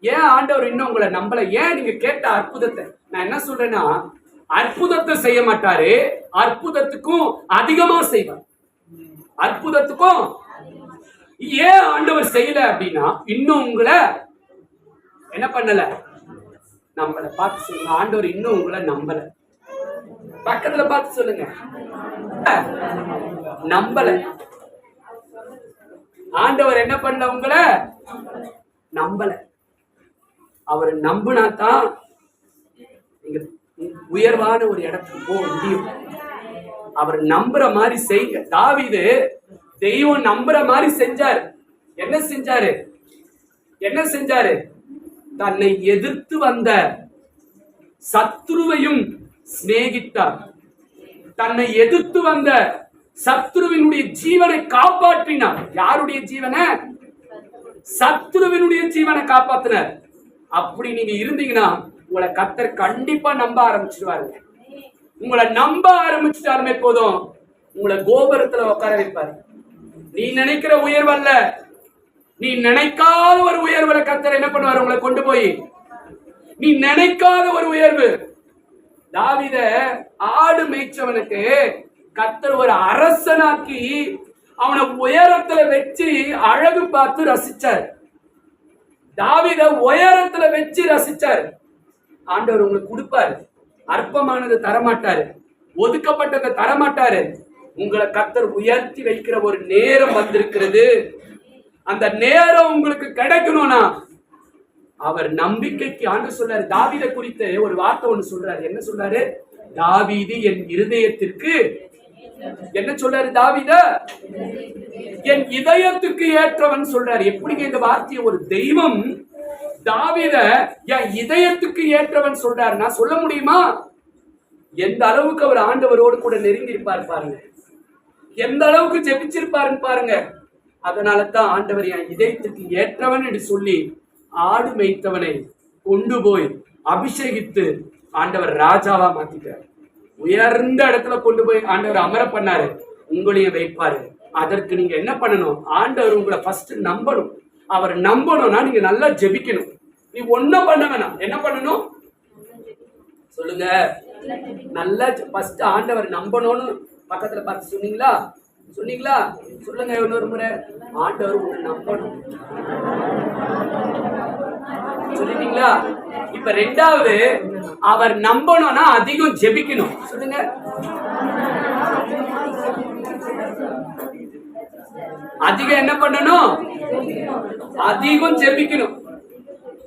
ஏன் ஆண்டவர் இன்னும் உங்களை நம்பல? ஏன் நீங்க கேட்ட அற்புதத்தை? நான் என்ன சொல்றேன்னா அற்புதத்தை செய்ய மாட்டாரு. அற்புதத்துக்கும் அதிகமா செய்வார். அற்புதத்துக்கும் ஏன் ஆண்டவர் செய்யல அப்படின்னா இன்னும் உங்களை என்ன பண்ணல? நம்பல. பார்த்து சொல்லுங்க ஆண்டவர் இன்னும் உங்களை நம்பல. பக்கத்துல பார்த்து சொல்லுங்க. நம்பல. ஆண்டவர் என்ன பண்ணல உங்களை? நம்பல. அவர் நம்பினா தான் நீங்க உயர்வான ஒரு இடத்துக்கு போக முடியும். அவர் நம்புற மாதிரி செய்யுங்க. தாவிது தெய்வம் நம்புற மாதிரி செஞ்சாரு. என்ன செஞ்சாரு? என்ன செஞ்சாரு? தன்னை எதிர்த்து வந்த சத்ருவையும் சிநேகித்தார். தன்னை எதிர்த்து வந்த சத்ருவினுடைய ஜீவனை காப்பாற்றினார். யாருடைய ஜீவனை? சத்ருவினுடைய ஜீவனை காப்பாத்தினார். அப்படி நீங்க இருந்தீங்கன்னா உங்களை கத்தர் கண்டிப்பா நம்ப ஆரம்பிச்சிருவாரு. உங்களை நம்ப ஆரம்பிச்சுட்டாருமே போதும் உங்களை கோபுரத்துல உட்கார வைப்பாரு. நீ நினைக்கிற உயர்வல்ல நீ நினைக்காத ஒரு உயர்வுல கத்தர் என்ன பண்ணுவார்? உங்களை கொண்டு போய். நீ நினைக்காத ஒரு உயர்வு. தாவித ஆடு மேய்ச்சவனுக்கு கத்தர் ஒரு அரசனாக்கி அவனை உயரத்துல வச்சு அழகு பார்த்து ரசிச்சார். தாவித உயரத்துல வச்சு ரசிச்சார். ஆண்டவர் உங்களுக்கு கொடுப்பாரு. அற்பமானது தரமாட்டாரு. ஒதுக்கப்பட்டதை தரமாட்டாரு. உங்களை கத்தர் உயர்த்தி வைக்கிற ஒரு நேரம் வந்திருக்கிறது. அந்த நேரம் உங்களுக்கு கிடைக்கணும்னா அவர் நம்பிக்கைக்கு ஆண்டு சொல்றாரு தாவித குறித்து ஒரு வார்த்தை ஒண்ணு சொல்றாரு. என்ன சொல்றாரு? தாவிது என் இருதயத்திற்கு என்ன சொல்றாரு தாவித? என் இதயத்துக்கு ஏற்றவன் சொல்றாரு. எப்படிங்க இந்த வார்த்தையை ஒரு தெய்வம் தாவித என் இதயத்துக்கு ஏற்றவன் சொல்றாரு நான் சொல்ல முடியுமா? எந்த அளவுக்கு அவர் ஆண்டவரோடு கூட நெருங்கி இருப்பார் பாருங்க. எந்த அளவுக்கு ஜெபிச்சிருப்பாருன்னு பாருங்க. அதனால தான் ஆண்டவர் என் இதயத்துக்கு ஏற்றவன் என்று சொல்லி ஆடு மேய்த்தவனை கொண்டு போய் அபிஷேகித்து ஆண்டவர் ராஜாவா மாத்திக்கிறார் உயர்ந்த இடத்துல கொண்டு போய் ஆண்டவர் அமர பண்ணாரு. உங்களையும் வைப்பாரு. அதற்கு நீங்க என்ன பண்ணணும்? ஆண்டவர் உங்களை ஃபர்ஸ்ட் நம்பணும். அவர் நம்பணும்னா நீங்க நல்லா ஜெபிக்கணும். நீ ஒன்னும் பண்ண வேணாம். என்ன பண்ணணும்? சொல்லுங்க. நல்லா ஃபர்ஸ்ட் ஆண்டவர் நம்பணும்னு பக்கத்துல பார்த்து சொன்னீங்களா? சொன்னீங்களா? சொல்லுங்க இன்னொரு முறை. ஆண்டவர் உங்களை நம்பணும். சொல்லிட்டீங்களா? இப்ப ரெண்டாவது அவர் நம்பணும்னா அதிகம் ஜெபிக்கணும். சொல்லுங்க. அதிகம் என்ன பண்ணணும்? அதிகம் ஜெபிக்கணும்.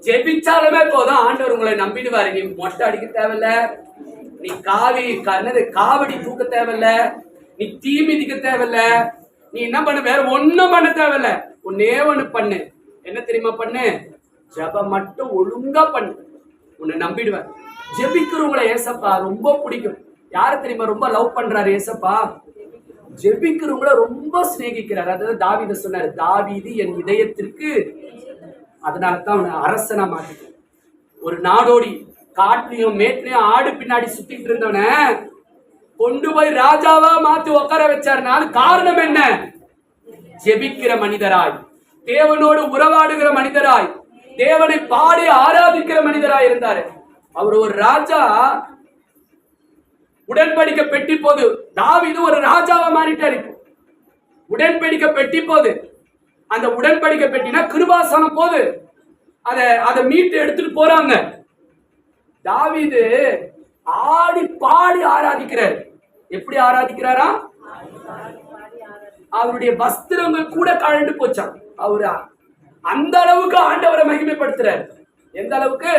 ஜெபிச்சாலுமே போதும். ஆண்டவர் உங்களை நம்பிடுவாரு. நீ மொட்டை அடிக்க தேவையில்ல. நீ காவி கண்ணது காவடி தூக்க தேவையில்ல. நீ தீ மிதிக்க தேவையில்ல. நீ என்ன பண்ண? வேற ஒன்னும் பண்ண தேவையில்ல. ஒன்னே ஒண்ணு பண்ணு. என்ன தெரியுமா பண்ணு? ஜெபம் மட்டும் ஒழுங்கா பண்ணு. உன்னை நம்பிடுவேன். ஜெபிக்கிறவங்கள ஏசப்பா ரொம்ப பிடிக்கும். யார தெரியுமா ரொம்ப லவ் பண்றாரு ஏசப்பா? ஜெபிக்கிறவங்கள ரொம்ப சிநேகிக்கிறார். அதாவது தாவித சொன்னார் தாவீது என் இதயத்திற்கு அதனால தான் அவனை அரசனா மாத்திட்டார் ஒரு நாடோடி காட்டுலயும் மேட்லயும் ஆடு பின்னாடி சுத்திட்டு இருந்தவன கொண்டு போய் ராஜாவா மாத்தி உட்கார வச்சாருனால காரணம் என்ன? ஜெபிக்கிற மனிதராய் தேவனோடு உறவாடுகிற மனிதராய் தேவனை பாடி ஆராதிக்கிற மனிதராய் இருந்தாரு. அவர் ஒரு ராஜா. உடன்படிக்கை பெட்டி போது தாவீது ஒரு ராஜாவா மாறிட்டாரு இப்போ. உடன்படிக்கை பெட்டி போது அந்த உடன்படிக்கை பெட்டினா கிருபாசனம் போது. அதை அதை மீட்டு எடுத்துட்டு போறாங்க. தாவீது ஆடி பாடி ஆராதிக்கிறார். எப்படி ஆராதிக்கிறாரா? அவருடைய வஸ்திரங்கள் கூட கழண்டு போச்சான் அவரு அந்த அளவுக்கு ஆண்டவரை மகிமைப்படுத்துறாரு. எந்த அளவுக்கு?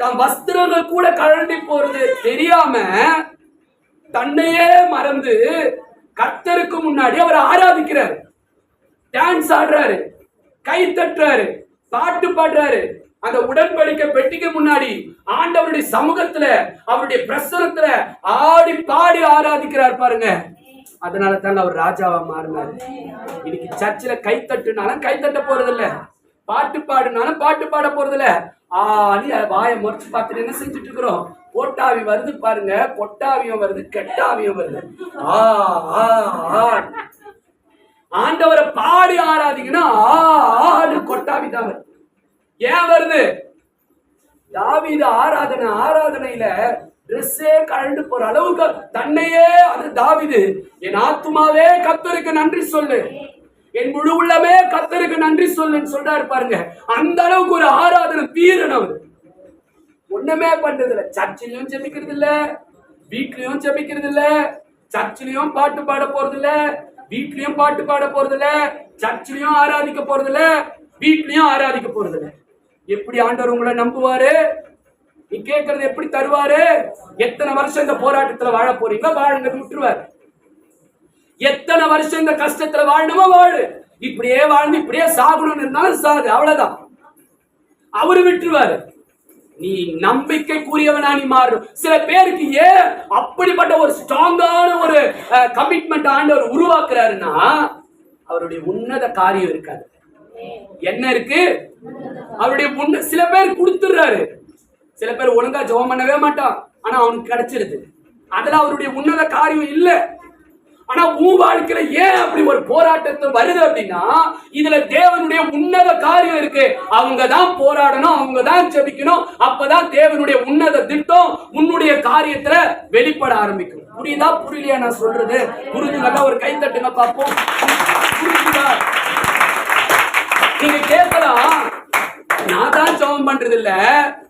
தன் வஸ்திரங்கள் கூட கழண்டி போறது தெரியாம தன்னையே மறந்து கர்த்தருக்கு முன்னாடி அவர் ஆராதிக்கிறார். டான்ஸ் ஆடுறாரு கை தட்டுறாரு பாட்டு பாடுறாரு. அந்த உடன்படிக்கை பெட்டிக்கு முன்னாடி ஆண்டவருடைய சமூகத்துல அவருடைய பிரசனத்துல ஆடி பாடி ஆராதிக்கிறார் பாருங்க. அதனால தான் அவர் ராஜாவா மாறினாரு. இன்னைக்கு சர்ச்சில் கை தட்டுனாலும் கை தட்ட போறது இல்ல பாட்டு பாடுனாலும் பாட்டு பாட போறது இல்ல ஆடி வாயை முறைச்சு பார்த்துட்டு என்ன செஞ்சுட்டு இருக்கிறோம்? போட்டாவி வருது பாருங்க. பொட்டாவியம் வருது கெட்டாவியம் வருது. ஆ ஆ ஆ. ஆண்டவரை பாடி ஆராதிங்கன்னா ஆ, ஆடு கொட்டாவி தான் வருது. ஏன் வருது? தாவீது ஆராதனை ஆராதனையில ட்ரெஸ்ஸே கழண்டு போற அளவுக்கு தன்னையே அது தாவிது. என் ஆத்துமாவே கத்தருக்கு நன்றி சொல்லு. என் முழு உள்ளமே கத்தருக்கு நன்றி சொல்லுன்னு சொல்றாரு பாருங்க. அந்த அளவுக்கு ஒரு ஆராதனை வீரன் அவர். ஒண்ணுமே பண்றது இல்ல சர்ச்சிலையும் ஜெபிக்கிறது இல்ல வீட்லயும் ஜெபிக்கிறது இல்ல சர்ச்சிலையும் பாட்டு பாட போறது இல்ல வீட்லயும் பாட்டு பாட போறது இல்ல சர்ச்சிலையும் ஆராதிக்க போறது இல்ல வீட்லயும் ஆராதிக்க போறது இல்ல எப்படி ஆண்டவர் உங்களை நம்புவாரு? நீ கேட்கறது எப்படி தருவாரு? எத்தனை வருஷம் இந்த போராட்டத்துல வாழ போறீங்க வாழுங்க விட்டுருவாரு. எத்தனை வருஷம் இந்த கஷ்டத்துல வாழணுமோ வாழு. இப்படியே வாழ்ந்து இப்படியே சாகணும்னு இருந்தாலும் சாகு அவ்வளவுதான். அவரு விட்டுருவாரு. நீ நம்பிக்கைக்குரியவனா நீ மாறும். சில பேருக்கு ஏன் அப்படிப்பட்ட ஒரு ஸ்ட்ராங்கான ஒரு கமிட்மெண்ட் ஆண்டவர் உருவாக்குறாருன்னா அவருடைய உன்னத காரியம் இருக்காது. என்ன இருக்கு? அவருடைய சில பேர் கொடுத்துடுறாரு. சில பேர் ஒழுங்கா ஜெபம் பண்ணவே மாட்டான். ஆனா அவனுக்கு கிடைச்சிருது. அதுல அவருடைய உன்னத காரியம் இல்ல. ஆனா உன் வாழ்க்கையில ஏன் அப்படி ஒரு போராட்டத்தை வருது அப்படின்னா இதுல தேவனுடைய உன்னத காரியம் இருக்கு. அவங்க தான் போராடணும் அவங்க தான் ஜெபிக்கணும். அப்பதான் தேவனுடைய உன்னத திட்டம் உன்னுடைய காரியத்துல வெளிப்பட ஆரம்பிக்கும். புரியுதா? புரியலையா நான் சொல்றது? புரிஞ்சுங்க ஒரு கை தட்டுங்க பார்ப்போம். புரிஞ்சுதா? நீங்க கேட்கலாம் நான் தான் ஜோம் பண்றது இல்ல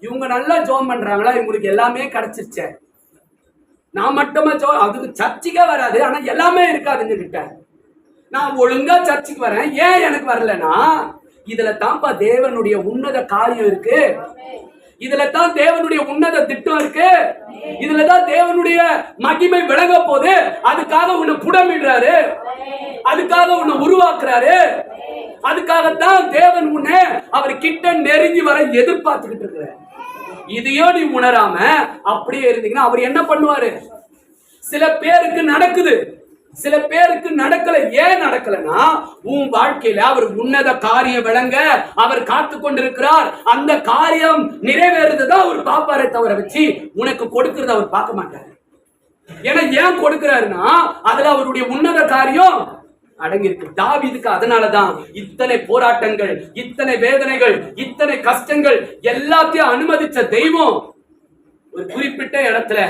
இவங்க நல்லா ஜோம் பண்றாங்களா? இவங்களுக்கு எல்லாமே கிடைச்சிருச்சே. நான் மட்டுமா ஜோ அதுக்கு சர்ச்சுக்கே வராது. ஆனா எல்லாமே இருக்காதுங்க கிட்ட நான் ஒழுங்கா சர்ச்சுக்கு வரேன். ஏன் எனக்கு வரலன்னா இதுல தான்ப்பா தேவனுடைய உன்னத காரியம் இருக்கு. இதுல தான் தேவனுடைய உன்னத திட்டம் இருக்கு. இதுல தான் தேவனுடைய மகிமை விளங்க போது அதுக்காக உன்னை புடமிடுறாரு. அதுக்காக உன்னை உருவாக்குறாரு. அதுக்காகத்தான் தேவன் உன்னை அவர் கிட்ட நெருங்கி வர எதிர்பார்த்துக்கிட்டு இருக்கிற இதையோ நீ உணராம அப்படியே இருந்தீங்கன்னா அவர் என்ன பண்ணுவாரு? சில பேருக்கு நடக்குது. சில பேருக்கு நடக்கல ஏன் நடக்கலனா உன் வாழ்க்கையில அவர் உன்னத காரியம் விளங்க அவர் காத்து கொண்டிருக்கிறார். அந்த காரியம் நிறைவேறதுதான் அவர் பாப்பாரே தவிர வச்சு உனக்கு கொடுக்கறத அவர் பார்க்க மாட்டாரு. ஏன்னா ஏன் கொடுக்கிறாருன்னா அதுல அவருடைய உன்னத காரியம் அடங்கியிருக்கு. தாவிதுக்கு அதனாலதான் இத்தனை போராட்டங்கள் இத்தனை வேதனைகள் இத்தனை கஷ்டங்கள் எல்லாத்தையும் அனுமதிச்ச தெய்வம் ஒரு குறிப்பிட்ட இடத்துல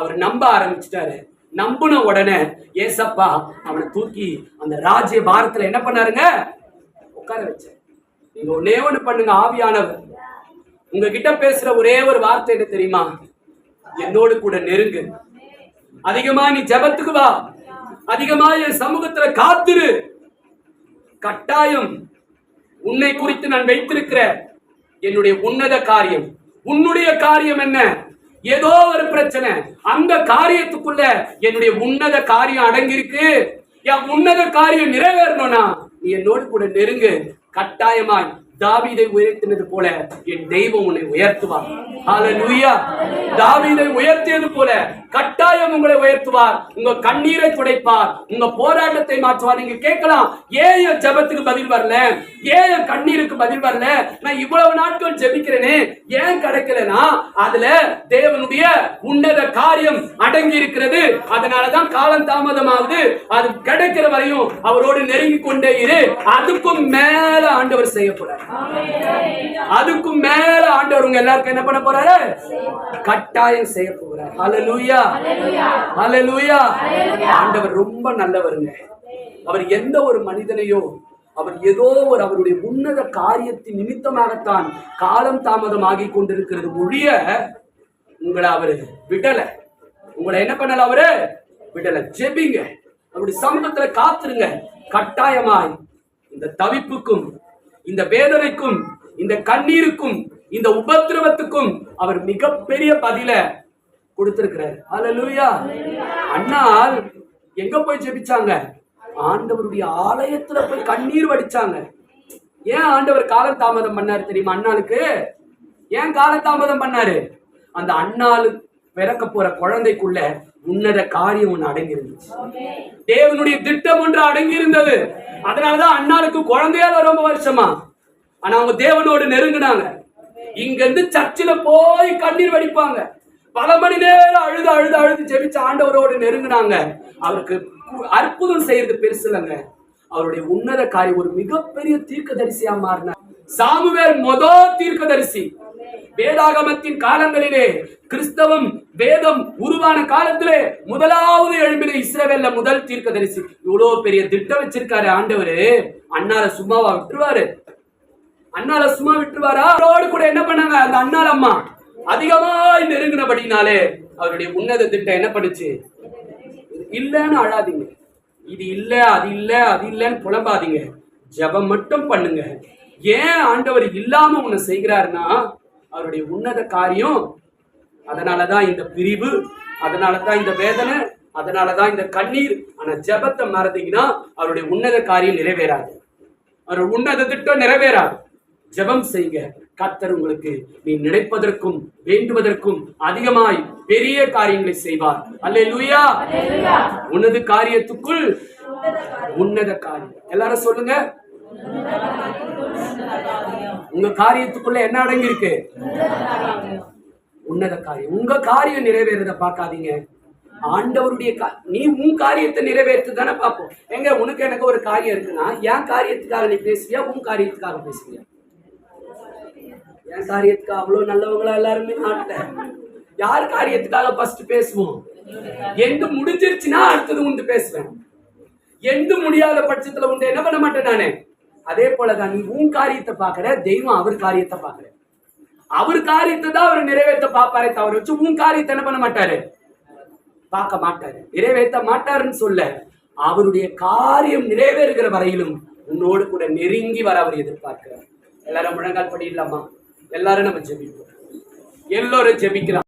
அவர் நம்ப ஆரம்பிச்சிட்டாரு. நம்புன உடனே ஏசப்பா அவனை தூக்கி அந்த ராஜ்ய பாரத்துல என்ன பண்ணாருங்க? உட்கார வச்ச நீங்க ஒன்னே ஒண்ணு பண்ணுங்க ஆவியானவர். உங்ககிட்ட பேசுற ஒரே ஒரு வார்த்தை என்ன தெரியுமா? என்னோடு கூட நெருங்கு. அதிகமா நீ ஜெபத்துக்கு வா. அதிகமா என் சமூகத்துல காத்துரு. கட்டாயம் உன்னை குறித்து நான் வைத்திருக்கிற என்னுடைய உன்னத காரியம். உன்னுடைய காரியம் என்ன? ஏதோ ஒரு பிரச்சனை. அந்த காரியத்துக்குள்ள என்னுடைய உன்னத காரியம் அடங்கியிருக்கு. என் உன்னத காரியம் நிறைவேறணும்னா நீ என்னோடு கூட நெருங்கு. கட்டாயமாய் தாவீதை உயர்த்தினது போல என் தெய்வம் உன்னை உயர்த்துவார். ஹalleluya தாவீதை உயர்த்தியது போல கட்டாயம் உங்களை உயர்த்துவார். உங்க கண்ணீரை துடைப்பார். உங்க போராட்டத்தை மாற்றுவார். நீங்க கேட்கலாம் ஏன் என் ஜெபத்துக்கு பதில் வரல? ஏன் என் கண்ணீருக்கு பதில் வரல? நான் இவ்வளவு நாட்கள் ஜெபிக்கிறேனே. ஏன் கிடைக்கலனா அதுல தேவனுடைய உன்னத காரியம் அடங்கி இருக்கிறது அதனாலதான் காலம் தாமதமாகுது. அது கிடைக்கிற வரையும் அவரோடு நெருங்கி கொண்டே இரு. அதுக்கும் மேல ஆண்டவர் செய்ய போறார் அதுக்கும் மேல ஆண்டவர் உங்க எல்லாருக்கும் என்ன பண்ண போறாரு? கட்டாயம் செய்ய போகிறார் ஹalleluya ஹalleluya ஆண்டவர் ரொம்ப நல்லவருங்க. அவர் எந்த ஒரு மனிதனையோ அவர் ஏதோ ஒரு அவருடைய உன்னத காரியத்தின் நிமித்தமாகத்தான் காலம் தாமதம் ஆகி கொண்டிருக்கிறது ஒழிய உங்களை அவரு விடல. உங்களை என்ன பண்ணல அவரு? விடல. ஜெபிங்க. அவருடைய சமூகத்துல காத்துருங்க. கட்டாயமாய் இந்த தவிப்புக்கும் இந்த வேதனைக்கும் இந்த கண்ணீருக்கும் இந்த உபத்திரவத்துக்கும் அவர் மிகப்பெரிய பதில கொடுத்திருக்கிறார். அலலூயா அண்ணால் எங்க போய் ஜெபிச்சாங்க? ஆண்டவருடைய ஆலயத்துல போய் கண்ணீர் வடிச்சாங்க. ஏன் ஆண்டவர் காலம் தாமதம் பண்ணாரு தெரியுமா அண்ணாளுக்கு? ஏன் காலதாமதம் பண்ணாரு? அந்த அண்ணாளுக்கு பிறக்க போற குழந்தைக்குள்ள உன்னத காரியம் ஒன்று அடங்கி இருந்துச்சு தேவனுடைய திட்டம் ஒன்று அடங்கி இருந்தது அதனாலதான் அண்ணாளுக்கு குழந்தையால ரொம்ப வருஷமா. ஆனா அவங்க தேவனோடு நெருங்கினாங்க. இங்க இருந்து சர்ச்சில் போய் கண்ணீர் வடிப்பாங்க. பல மணி நேரம் அழுது அழுது அழுது ஜெபிச்ச ஆண்டவரோடு நெருங்கினாங்க. அவருக்கு அற்புதம் செய்யறது பெருசு இல்லைங்க. அவருடைய உன்னத காரியம் ஒரு மிகப்பெரிய தீர்க்கதரிசியா மாறினார். சாமுவேல் மொதல் தீர்க்கதரிசி. வேதாகமத்தின் காலங்களிலே கிறிஸ்தவம் வேதம் உருவான காலத்திலே முதலாவது எழும்பின இஸ்ரவேல்ல முதல் தீர்க்க தரிசி இவ்வளவு பெரிய திட்டம் வச்சிருக்காரு ஆண்டவரு. அண்ணால சும்மாவா விட்டுருவாரு? அண்ணால சும்மா விட்டுருவாரா? அவரோடு கூட என்ன பண்ணாங்க? அந்த அண்ணால அம்மா அதிகமாய் நெருங்கினபடினாலே அவருடைய உன்னத திட்டம் என்ன பண்ணுச்சு? இல்லைன்னு அழாதீங்க. இது இல்ல அது இல்ல அது இல்லைன்னு புலம்பாதீங்க. ஜெபம் மட்டும் பண்ணுங்க. ஏன் ஆண்டவர் இல்லாம உன்னை செய்கிறாருன்னா அவருடைய உன்னத காரியம் அதனாலதான் இந்த பிரிவு அதனாலதான் இந்த வேதனை அதனாலதான் இந்த கண்ணீர். ஆனா ஜெபத்தை மறந்தீங்கன்னா அவருடைய உன்னத காரியம் நிறைவேறாது. அவருடைய உன்னத திட்டம் நிறைவேறாது. ஜெபம் செய்க கர்த்தர் உங்களுக்கு நீ நினைப்பதற்கும் வேண்டுவதற்கும் அதிகமாய் பெரிய காரியங்களை செய்வார். அல்லேலூயா. உன்னத காரியத்துக்குள் உன்னத காரியம். எல்லாரும் சொல்லுங்க. உங்க காரியத்துக்குள்ள என்ன அடங்கி இருக்கு உன்னத காரியம். உங்க காரியம் நிறைவேறத பார்க்காதீங்க. ஆண்டவருடைய நீ உன் காரியத்தை நிறைவேற்று தானே பார்ப்போம். எங்க உனக்கு எனக்கு ஒரு காரியம் இருக்குன்னா என் காரியத்துக்காக நீ பேசுவியா உன் காரியத்துக்காக பேசுவியா? என் காரியத்துக்காக அவ்வளவு நல்லவங்களா எல்லாருமே நாட்டுல. யார் காரியத்துக்காக ஃபர்ஸ்ட் பேசுவோம்? எண்டு முடிஞ்சிருச்சுன்னா அடுத்தது உண்டு பேசுவேன். எந்த முடியாத பட்சத்துல உண்டு என்ன பண்ண மாட்டேன் நானே? அதே போலதான் நீ உன் காரியத்தை பாக்குற தெய்வம் அவர் காரியத்தை பாக்குற அவர் காரியத்தை தான் அவர் நிறைவேற்ற பாப்பாரே தவிர வச்சு உன் காரியத்தை என்ன பண்ண மாட்டாரு? பார்க்க மாட்டாரு. நிறைவேற்ற மாட்டாருன்னு சொல்ல அவருடைய காரியம் நிறைவேறுகிற வரையிலும் உன்னோடு கூட நெருங்கி வர அவர் எதிர்பார்க்கிறார். எல்லாரும் முழங்கால் படி இல்லாமா எல்லாரும் நம்ம ஜெபிப்போம். எல்லோரும் ஜெபிக்கலாம்.